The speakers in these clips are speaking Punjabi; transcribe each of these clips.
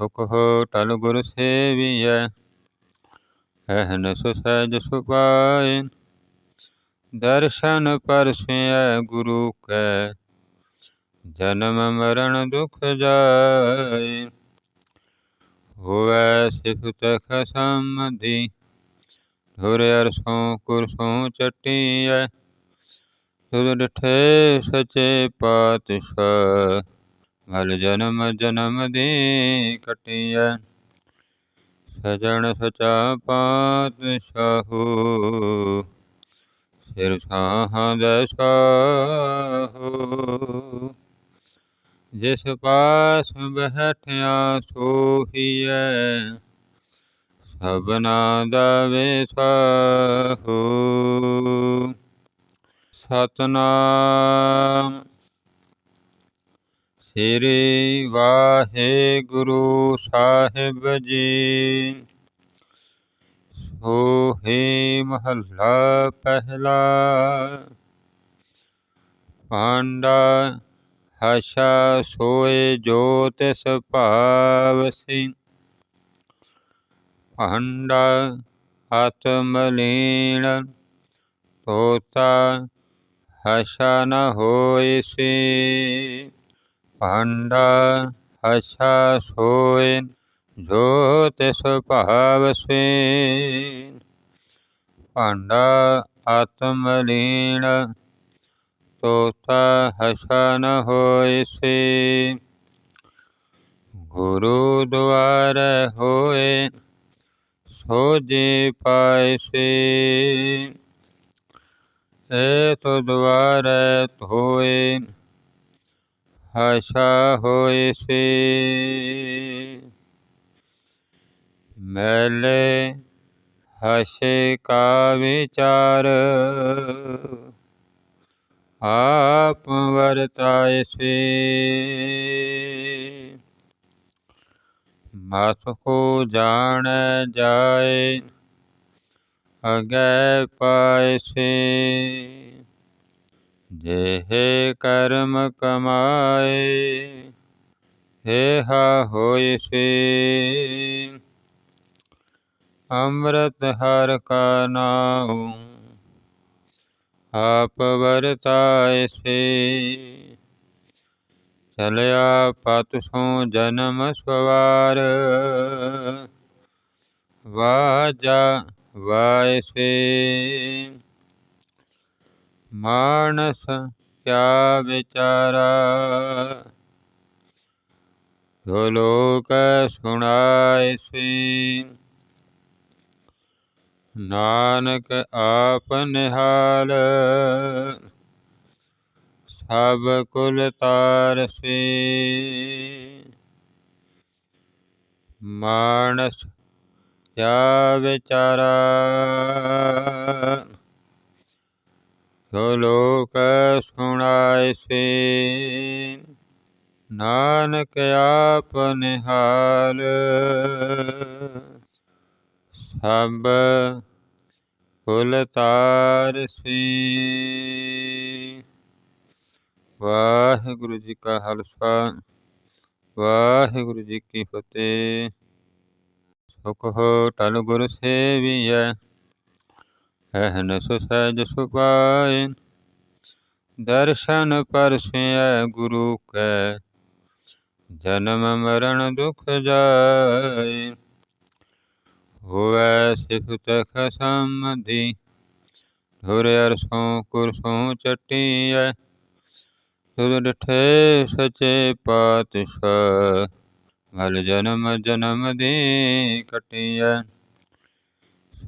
ਸੁਖ ਹੋ ਟਲ ਗੁਰ ਸੇਵੀਐ ਅਹਨਿ ਸਹਿਜ ਸੁਪਾਇ ਦਰਸ਼ਨ ਪਰਸੈ ਗੁਰੂ ਕੈ, ਜਨਮ ਮਰਨ ਦੁਖ ਜਾਏ। ਹੋਵੈ ਸਿਫਤ ਖਸਮਦੀ, ਧੁਰ ਅਰਸੋਂ ਕੁਰਸੋਂ ਚਟੀਐ। ਤੁਧ ਡਠੇ ਸਚੇ ਪਾਤਸ਼ਾਹ ਮਲ ਜਨਮ ਜਨਮ ਦੀ ਕਟੀਐ। ਸਜਣ ਸਚਾ ਪਾਤਸ਼ਾਹੂ, ਸਿਰ ਸਾਹਾਂ ਦੇ ਸਾਹੂ ਜਿਸ ਪਾਸ ਬਹਿਠਿਆ ਸੋਹੀਐ, ਸਭਨਾ ਦਾ ਵਿਸਾਹੂ। ਸਤਨਾਮ ਸ੍ਰੀ ਵਾਹਿਗੁਰੂ ਸਾਹਿਬ ਜੀ। ਸੋਹੇ ਮਹੱਲਾ ਪਹਿਲਾ, ਪਾਂਡਾ ਹਸ਼ਾ ਸੋਏ ਜੋ ਤਿਸ ਭਾਵਸੀ ਭਾਂਡਾ ਆਤਮ ਲੀਣ ਤੋਤਾ ਹਸ਼ਾ ਨ ਹੋਇ ਸੀ। ਭਾਂਡਾ ਹਸ਼ਾ ਸੋਏ ਜੋ ਤਿਸ ਭਾਵ ਸੇ ਭਾਂਡਾ ਆਤਮ ਲੀਣ ਤੋਤਾ ਹਸ਼ਾ ਨ ਗੁਰੂ ਦੁਆਰ ਹੋਏ ਸੋ ਜੀ ਪਾਇ ਸੀ ਏ ਤੋ ਦੁਆਰ ਹੋਏ ਹਸ਼ਾ ਹੋਇ ਸੀ। ਮੈਲੇ ਹਸ਼ੇ ਕਾ ਵਿਚਾਰ। ਆਪ ਵਰਤਾਏ ਸੀ। ਮਸ ਕੋ ਜਾਣ ਜਾਏ, ਅਗੈ ਪਾਇ ਸੀ। ਜਿਹੇ ਕਰਮ ਕਮਾਏ, ਹਾ ਹੋਇ ਸੀ। ਅੰਮ੍ਰਿਤ ਹਰ ਕਾ ਨਾਮ ਆਪ ਵਰਤਾਏ ਸੇ। ਚਲਿਆ ਪਤ ਸੋ ਜਨਮ ਸਵਾਰ ਵਾਜਾ ਵਾਇ ਸੇ। ਮਾਨਸ ਕਿਆ ਵਿਚਾਰਾ? ਲੋਕ ਸੁਣਾਇ ਸੀ, ਨਾਨਕ ਆਪ ਨਿਹਾਲ। ਸਭ ਕੁਲ ਤਾਰਸ਼ੀ ਮਾਨਸ ਕਿਆ ਵਿਚਾਰਾ? ਲੋਕ ਸੁਣਾਇ ਸੇ ਨਾਨਕ ਆਪ ਨਿਹਾਲ। ਸਭ ਕੁਲ ਤਾਰ ਸੀ ਵਾਹਿਗੁਰੂ ਜੀ ਕਾ ਖਾਲਸਾ, ਵਾਹਿਗੁਰੂ ਜੀ ਕੀ ਫਤਿਹ। ਸੁਖ ਹੋ ਟਲ ਗੁਰ ਸੇਵੀਐ। ਅਹਨਿ ਸਹਿਜ ਸੁਪਾਇ ਦਰਸ਼ਨ ਪਰਸੈ ਗੁਰੂ ਕੈ, ਜਨਮ ਮਰਨ ਦੁਖ ਜਾਏ। ਹੋਵੈ ਸਿਫਤ ਖਸਮਦੀ, ਧੁਰ ਅਰਸੋਂ ਕੁਰਸੋਂ ਚਟੀਐ ਤੁਧ ਡਠੇ ਸਚੇ ਪਾਤਸ਼ਾਹ, ਮਲ ਜਨਮ ਜਨਮ ਦੀ ਕਟੀਐ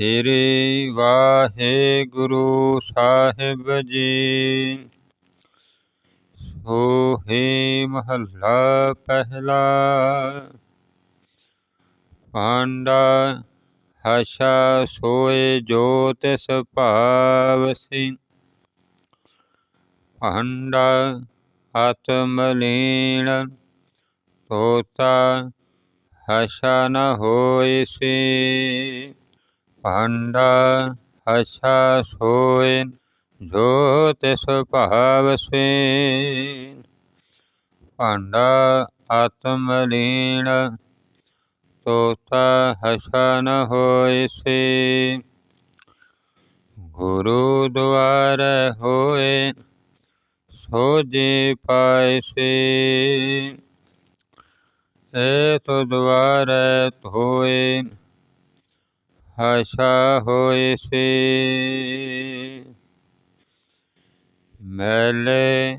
ਸ੍ਰੀ ਵਾਹਿਗੁਰੂ ਸਾਹਿਬ ਜੀ। ਸੋਹੇ ਮਹੱਲਾ ਪਹਿਲਾ, ਪਾਂਡਾ ਹਸ਼ਾ ਸੋਏ ਜੋਤ ਤਿਸ ਭਾਵਸੀ ਭਾਂਡਾ ਆਤਮ ਲੀਣ ਤੋਤਾ ਹਸ਼ਾ ਨ ਹੋਇ ਸੀ। ਭਾਂਡਾ ਹਸ਼ਾ ਸੋਇ ਜੋ ਤਿਸ ਭਾਵਸੀ ਭਾਂਡਾ ਆਤਮ ਲੀਣ ਤੋਤਾ ਹਸਾ ਨ ਸੀ ਗੁਰੂ ਦੁਆਰ ਹੋਏ ਸੋ ਜੀ ਸੀ ਏ ਤੋ ਦੁਆਰ ਹੋਏ ਹਸਾ ਹੋਇ ਸੀ। ਮੈਲੇ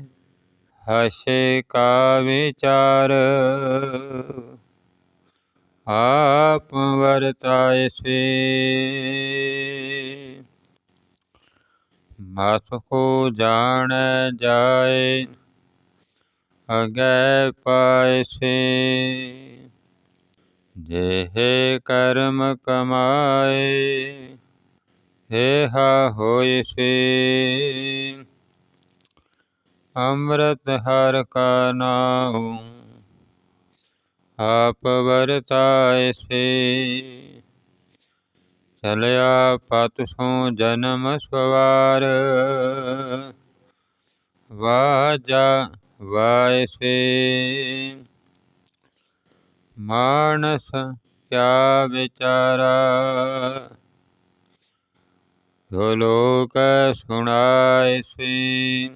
ਹਸੇ ਕਾ ਵਿਚਾਰ। ਆਪ ਵਰਤਾਏ ਸੇ। ਮਤ ਕੋ ਜਾਣ ਜਾਏ, ਅਗੈ ਪਾਇ ਸੇ। ਜਿਹੇ ਕਰਮ ਕਮਾਏ ਹਾ ਹੋਇ ਸੇ। ਅੰਮ੍ਰਿਤ ਹਰ ਕਾ ਨਾਮ ਆਪ ਵਰਤਾਏ ਸੇ। ਚਲਿਆ ਪਤ ਸੋ ਜਨਮ ਸਵਾਰ ਵਾਜਾ ਵਾਇ ਸੇ। ਮਾਨਸ ਕਿਆ ਵਿਚਾਰਾ? ਜੋ ਲੋਕ ਸੁਣਾਇ ਸੇ,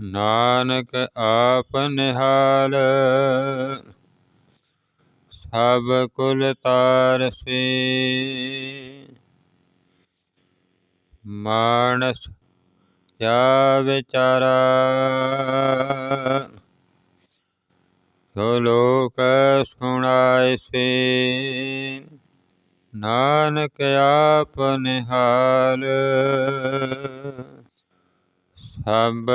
ਨਾਨਕ ਆਪ ਨਿਹਾਲ। ਸਭ ਕੁਲ ਤਾਰ ਸੇ। ਮਾਨਸ ਕਿਆ ਵਿਚਾਰਾ? ਲੋਕ ਸੁਣਾਇ ਸੇ। ਨਾਨਕ ਆਪ ਨਿਹਾਲ ਸਭ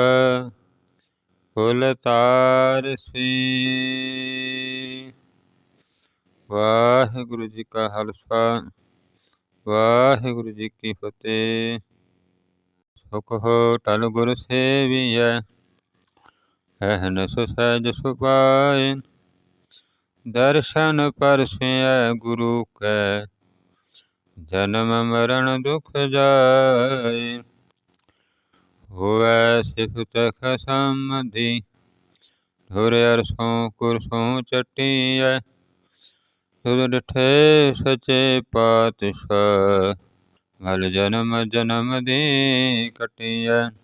ਕੁਲ ਤਾਰ ਸੀ। ਵਾਹਿਗੁਰੂ ਜੀ ਕਾ ਖਾਲਸਾ। ਵਾਹਿਗੁਰੂ ਜੀ ਕੀ ਫਤਿਹ। ਸੁਖ ਹੋ ਟਲ ਗੁਰ ਸੇਵੀਐ। ਅਹਨਸ ਸਹਿਜ ਸੁਪਾਏ ਦਰਸ਼ਨ ਪਰਸੈ ਗੁਰੂ ਕੈ, ਜਨਮ ਮਰਨ ਦੁਖ ਜਾਏ ਹੋਵੈ ਸਿਫਤ ਖਸਮਦੀ, ਧੁਰ ਅਰਸੋਂ ਕੁਰਸੋਂ ਚਟੀਐ। ਤੁਧ ਡਠੇ ਸਚੇ ਪਾਤਸ਼ਾਹ, ਮਲ ਜਨਮ ਜਨਮ ਦੀ ਕਟੀਐ।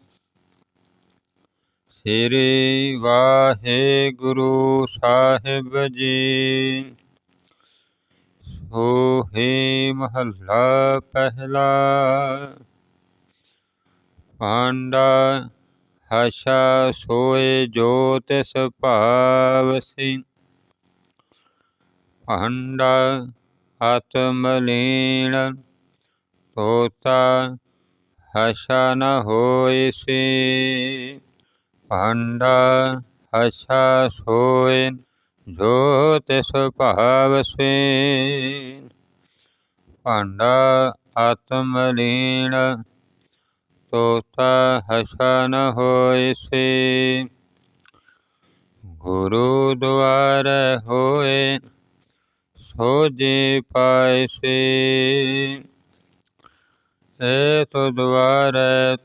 ਸ੍ਰੀ ਵਾਹਿਗੁਰੂ ਸਾਹਿਬ ਜੀ। ਸੋਹੇ ਮਹੱਲਾ ਪਹਿਲਾ, ਪਾਂਡਾ ਹਸ਼ਾ ਸੋਏ ਜੋਤ ਤਿਸ ਭਾਵਸੀ ਭਾਂਡਾ ਆਤਮ ਲੀਣ ਤੋਤਾ ਹਸ਼ਾ ਨ ਹੋਇ ਸੀ। ਭਾਂਡਾ ਹਸ਼ਾ ਸੋਏ ਜੋ ਤਿਸ ਭਾਵਸੀ ਭਾਂਡਾ ਆਤਮ ਲੀਣ ਤੋਤਾ ਹਸਾ ਨ ਹੋਇ ਸੀ ਗੁਰੂ ਦੁਆਰ ਹੋਏ ਸੋ ਜੀ ਪਾਇ ਸੀ ਏ ਤੋ ਦੁਆਰ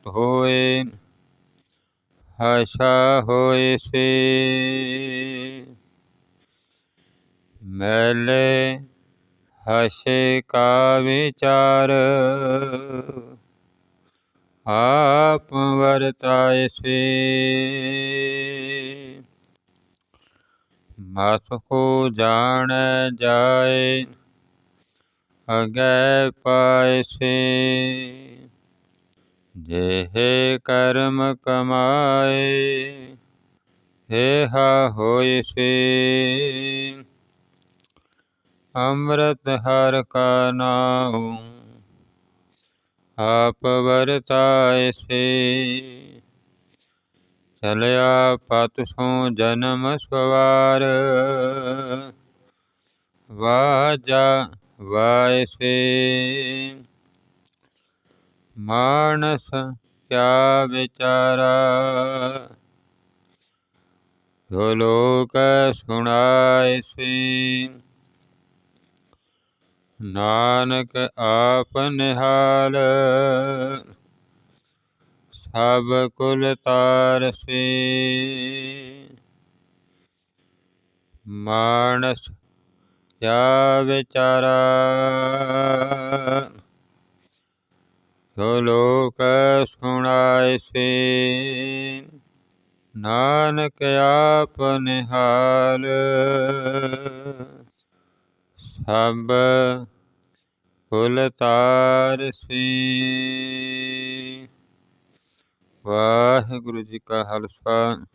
ਹੋਏ ਹਸਾ ਹੋਇ ਸੀ ਮੈਲੇ ਹਸੇ ਕਾ ਵਿਚਾਰ ਆਪ ਵਰਤਾਏ ਸੇ ਮਤ ਕੋ ਜਾਣ ਜਾਏ, ਅਗੈ ਪਾਇ ਸੇ ਜਿਹੇ ਕਰਮ ਕਮਾਏ ਏਹਾ ਹੋਇ ਸੇ। ਅੰਮ੍ਰਿਤ ਹਰ ਕਾ ਨਾਮ ਆਪ ਵਰਤਾਏ ਸੇ। ਚਲਿਆ ਪਤ ਸੋ ਜਨਮ ਸਵਾਰ ਵਾਜਾ ਵਾਇ ਸੇ। ਮਾਨਸ ਕਿਆ ਵਿਚਾਰਾ? ਜੋ ਲੋਕ ਸੁਣਾਇ ਸੀ, ਨਾਨਕ ਆਪ ਨਿਹਾਲ। ਸਭ ਕੁਲ ਤਾਰਸ਼ੀ ਮਾਨਸ ਕਿਆ ਵਿਚਾਰਾ? ਜੋ ਲੋਕ ਸੁਣਾਇ ਸੇ ਨਾਨਕ ਆਪ ਨਿਹਾਲ ਸਭ ਫੁਲ ਤਾਰ ਸੀ ਵਾਹਿਗੁਰੂ ਜੀ ਕਾ ਖਾਲਸਾ,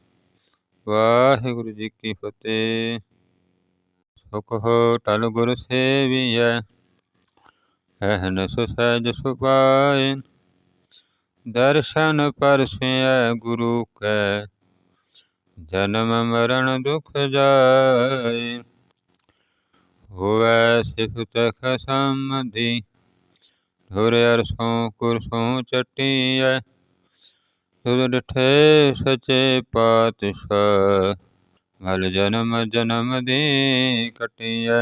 ਵਾਹਿਗੁਰੂ ਜੀ ਕੀ ਫਤਿਹ। ਸੁਖ ਹੋ ਟਲ ਗੁਰ ਸੇਵੀਐ। ਅਹਨ ਸੁਸਹਿਜ ਸੁਪਾਏ ਦਰਸ਼ਨ ਪਰਸੈ ਗੁਰੂ ਕੈ, ਜਨਮ ਮਰਨ ਦੁਖ ਜਾਏ ਹੋਵੈ ਸਿਫਤ ਖਸਮਦੀ, ਧੁਰ ਅਰਸੋਂ ਕੁਰਸੋਂ ਚਟੀਐ। ਤੁਧ ਡਿਠੇ ਸਚੇ ਪਾਤਸ਼ਾਹ, ਮਲ ਜਨਮ ਜਨਮ ਦੀ ਕਟੀਐ।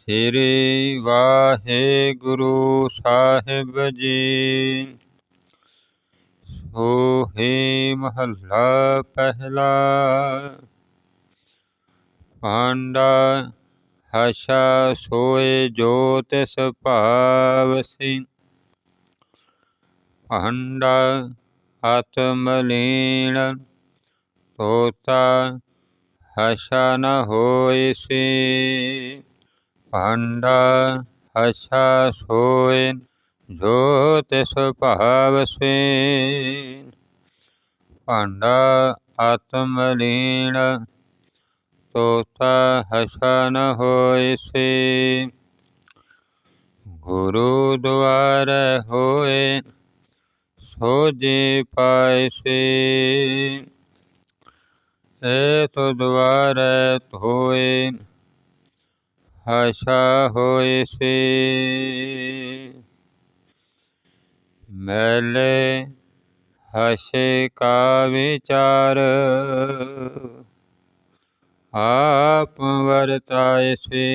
ਸ੍ਰੀ ਵਾਹਿਗੁਰੂ ਸਾਹਿਬ ਜੀ। ਸੋਹੇ ਮਹੱਲਾ ਪਹਿਲਾ, ਪਾਂਡਾ ਹਸ਼ਾ ਸੋਏ ਜੋ ਤਿਸ ਭਾਵ ਸੀ ਪਾਂਡਾ ਆਤਮ ਲੀਣ ਤੋਤਾ ਹਸ਼ਾ ਨ ਹੋਇ ਸੀ। ਪਾਂਡਾ ਹਸ਼ਾ ਸੋਇ ਜੋ ਤਿਸ ਭਾਵ ਸੇ ਭਾਂਡਾ ਆਤਮ ਲੀਣ ਤੋਤਾ ਹਸਾ ਨ ਹੋਇ ਸੇ ਗੁਰੂ ਦੁਆਰ ਹੋਏ ਸੋਜੇ ਪਾਇ ਸੇ ਏ ਤੋ ਦੁਆਰ ਹੋਏ ਹਸਾ ਹੋਏ ਸੇ। ਮੈਲੇ ਹਸੇ ਕਾ ਵਿਚਾਰ। ਆਪ ਵਰਤਾਏ ਸੇ।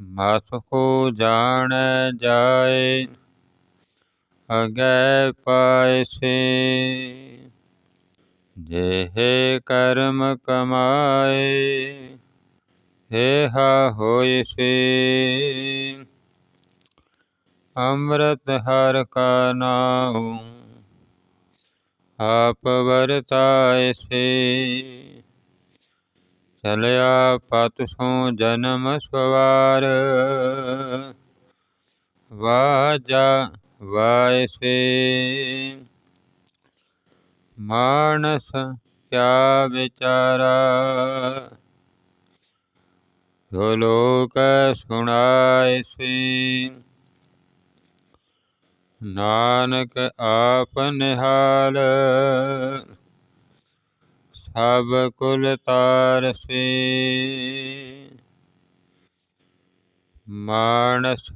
ਮਸ ਕੋ ਜਾਣ ਜਾਏ, ਅਗੈ ਪਾਇ ਸੇ। ਜਿਹੇ ਕਰਮ ਕਮਾਏ ਏਹਾ ਹੋਇ ਸੇ। ਅੰਮ੍ਰਿਤ ਹਰ ਕਾ ਨਾਮ ਆਪ ਵਰਤਾਏ ਸੇ। ਚਲਿਆ ਪਤ ਸੋ ਜਨਮ ਸਵਾਰ ਵਾਜਾ ਵਾਇ ਸੇ। ਮਾਨਸ ਕਿਆ ਵਿਚਾਰਾ? ਜੋ ਲੋਕ ਸੁਣਾਇ ਸੀ, ਨਾਨਕ ਆਪ ਨਿਹਾਲ। ਸਭ ਕੁਲ ਤਾਰ ਸੇ। ਮਾਨਸ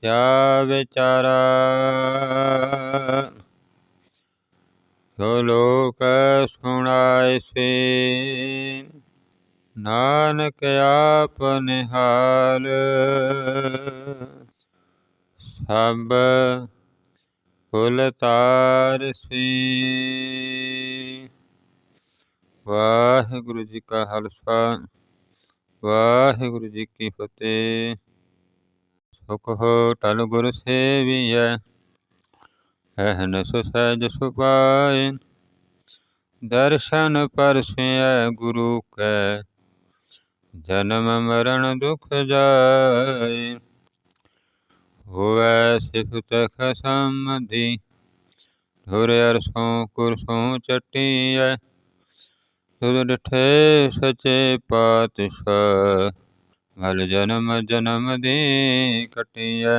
ਕਿਆ ਵਿਚਾਰਾ? ਲੋਕ ਸੁਣਾਇ ਸੇ ਨਾਨਕ ਆਪ ਨਿਹਾਲ ਸਭ ਤਾਰ ਸੀ ਵਾਹਿਗੁਰੂ ਜੀ ਕਾ ਖਾਲਸਾ, ਵਾਹਿਗੁਰੂ ਜੀ ਕੀ ਫਤਿਹ। ਸੁਖ ਹੋ ਟਲ ਗੁਰ ਸੇਵੀਐ ਅਹਨ ਸਹਿਜ ਸੁਪਾਏ ਦਰਸ਼ਨ ਪਰਸੈ ਗੁਰੂ ਕੈ, ਜਨਮ ਮਰਨ ਦੁਖ ਜਾਏ। ਹੋਵੈ ਸਿਫਤ ਖਸਮ ਦੀ ਧੁਰ ਅਰਸੋਂ ਕੁਰਸੋਂ ਚਟੀਐ ਤੁਧ ਡਿਠੇ ਸਚੇ ਪਾਤਸ਼ਾਹ, ਮਲ ਜਨਮ ਜਨਮ ਦੀ ਕਟੀਐ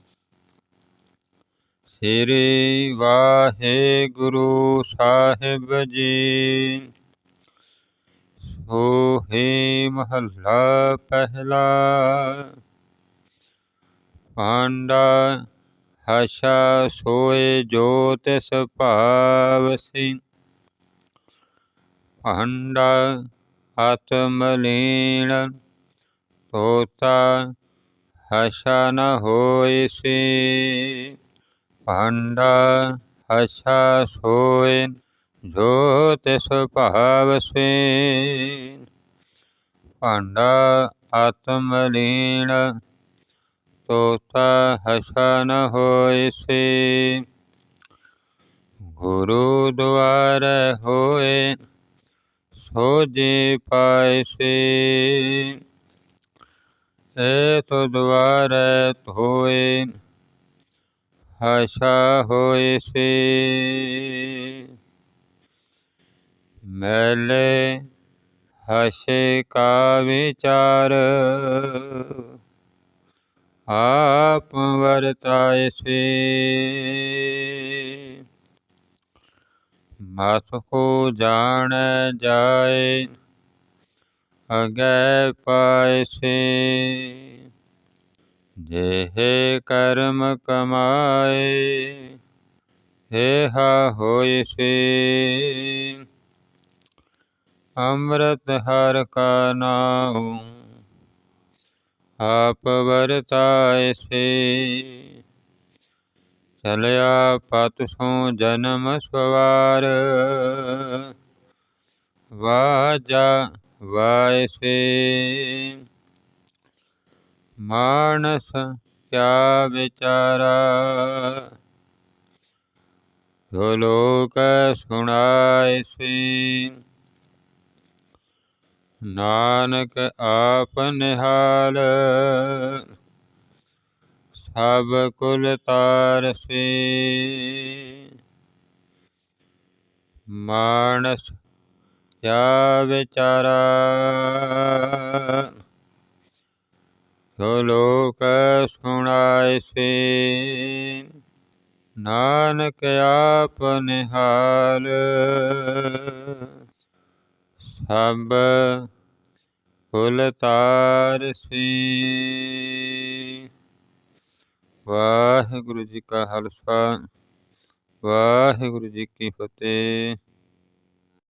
ਸ੍ਰੀ ਵਾਹਿਗੁਰੂ ਸਾਹਿਬ ਜੀ। ਸੋਹੇ ਮਹੱਲਾ ਪਹਿਲਾ, ਪਾਂਡਾ ਹਸ਼ਾ ਸੋਏ ਜੋ ਤਿਸ ਭਾਵਸੀ। ਪਾਂਡਾ ਆਤਮ ਲੀਣ ਤੋਤਾ ਹਸ਼ਾ ਨ ਹੋਇ ਸੀ ਪਾਂਡਾ ਹਸ਼ਾ ਸੋਏ ਜੋ ਤਿਸ ਭਾਵਸੀ ਪਾਂਡਾ ਆਤਮ ਲੀਣ ਤੋਤਾ ਹਸਾ ਨ ਸੀ ਗੁਰੂ ਦੁਆਰ ਹੋਏ ਸੋਜੀ ਜੀ ਸੀ ਏ ਤੋ ਦੁਆਰ ਹੋਏ ਹਸਾ ਹੋਇ ਸੀ। ਮੈਲੇ ਹਸੇ ਕਾ ਵਿਚਾਰ। ਆਪ ਵਰਤਾਏ ਸੇ। ਮਤ ਕੋ ਜਾਣ ਜਾਏ, ਅਗੈ ਪਾਇ ਸੇ। ਜਿਹੇ ਕਰਮ ਕਮਾਏ ਹਾ ਹੋਇ ਸੇ। ਅੰਮ੍ਰਿਤ ਹਰ ਕਾ ਨਾਮ ਆਪ ਵਰਤਾਏ ਸੇ। ਚਲਿਆ ਪਤ ਸੋ ਜਨਮ ਸਵਾਰ ਵਾਜਾ ਵਾਇ ਸੇ। ਮਾਨਸ ਕਿਆ ਵਿਚਾਰਾ? ਜੋ ਲੋਕ ਸੁਣਾਇ ਸੀ, ਨਾਨਕ ਆਪ ਨਿਹਾਲ। ਸਭ ਕੁਲ ਤਾਰਸੀ ਮਾਨਸ ਕਿਆ ਵਿਚਾਰਾ? ਜੋ ਲੋਕ ਸੁਣਾਇ ਸੇ। ਨਾਨਕ ਆਪ ਨਿਹਾਲ ਸਭ ਕੁਲ ਤਾਰਸੀ ਵਾਹਿਗੁਰੂ ਜੀ ਕਾ ਖਾਲਸਾ। ਵਾਹਿਗੁਰੂ ਜੀ ਕੀ ਫਤਿਹ।